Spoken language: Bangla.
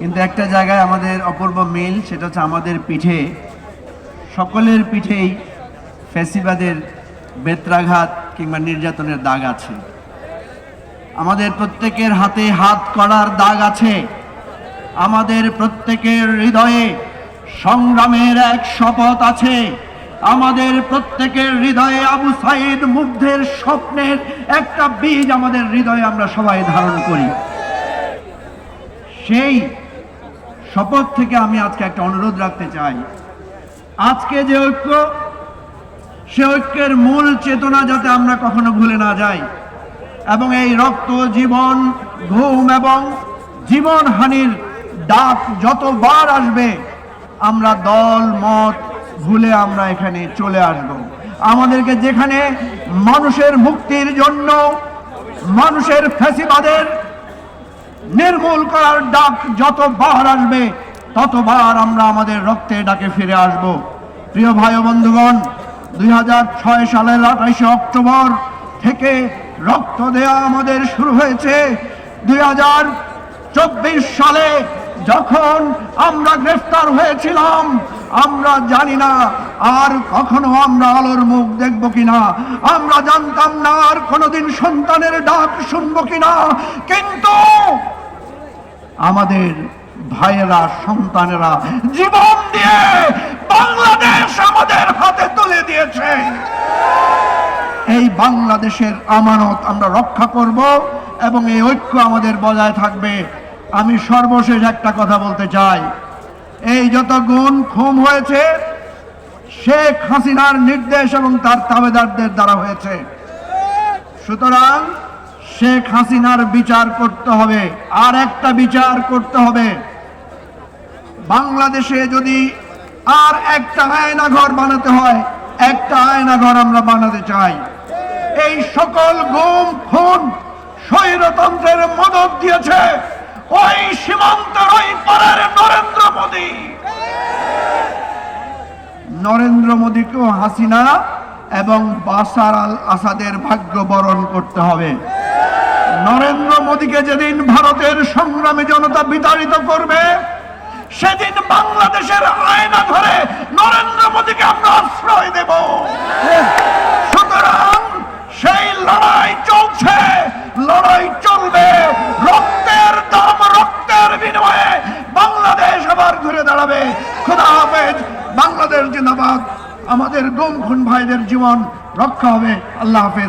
কিন্তু একটা জায়গায় আমাদের অপূর্ব মিল, সেটা হচ্ছে আমাদের পিঠে। সকলের পিঠেই ফ্যাসিবাদের বেত্রাঘাত কিংবা নির্যাতনের দাগ আছে। আমাদের প্রত্যেকের হাতে হাত করার দাগ আছে। আমাদের প্রত্যেকের হৃদয়ে সংগ্রামের এক শপথ আছে। আমাদের প্রত্যেকের হৃদয়ে আবু সাইদ মুগ্ধের স্বপ্নের একটা বীজ আমাদের হৃদয়ে আমরা সবাই ধারণ করি। সেই শপথ থেকে আমি আজকে একটা অনুরোধ রাখতে চাই। আজকে যে ঐক্য, সে ঐক্যের মূল চেতনা যাতে আমরা কখনো ভুলে না যাই এবং এই রক্ত, জীবন, ঘুম এবং জীবন হানির ডাক যতবার আসবে, আমরা দল, মত ভুলে আমরা এখানে চলে আসব। আমাদেরকে যেখানে মানুষের মুক্তির জন্য, মানুষের ফ্যাসিবাদের নির্মূল করার ডাক যত যতবার আসবে ততবার আমরা আমাদের রক্তে ডাকে ফিরে আসব। প্রিয় ভাই বন্ধুগণ, দুই সালের আঠাইশে অক্টোবর থেকে রক্ত দেয়া আমাদের শুরু হয়েছে। দুই সালে যখন আমরা গ্রেফতার হয়েছিলাম, আমরা জানি না আর কখনো আমরা আলোর মুখ দেখব কিনা। আমরা জানতাম না আর কোনোদিন সন্তানের ডাক শুনব কিনা। কিন্তু আমাদের ভাইয়েরা, সন্তানেরা জীবন দিয়ে বাংলাদেশ আমাদের হাতে তুলে দিয়েছে। এই বাংলাদেশের আমানত আমরা রক্ষা করব এবং এই ঐক্য আমাদের বজায় থাকবে। আমি সর্বশেষ একটা কথা বলতে চাই। এই যত গুণ খুম হয়েছে, শেখ হাসিনার নির্দেশ এবং তার তাবেদারদের দ্বারা হয়েছে। সুতরাং শেখ হাসিনার বিচার করতে হবে, আর একটা বিচার করতে হবে। বাংলাদেশে যদি আর একটা আয়না ঘর বানাতে হয়, একটা আয়না ঘর আমরা বানাতে চাই। এই সকল গুম, খুন, স্বৈরতন্ত্রের মদত দিয়েছে ওই সীমান্তের ওই পারের নরেন্দ্র মোদী। নরেন্দ্র মোদীকেও হাসিনা এবং বাসার আল আসাদের ভাগ্য বরণ করতে হবে। নরেন্দ্র মোদীকে যেদিন ভারতের সংগ্রামী জনতা বিতাড়িত করবে, সেদিন বাংলাদেশের আয়না ধরে নরেন্দ্র মোদীকে আমরা আশ্রয় দেব। সুতরাং সেই লড়াই চলছে, লড়াই চলবে, রক্তের দাম রক্তের বিনিময়ে বাংলাদেশ আবার ঘুরে দাঁড়াবে। খোদা হাফেজ, বাংলাদেশ জিন্দাবাদ। আমাদের গুম খুন ভাইদের জীবন রক্ষা হবে। আল্লাহ হাফেজ।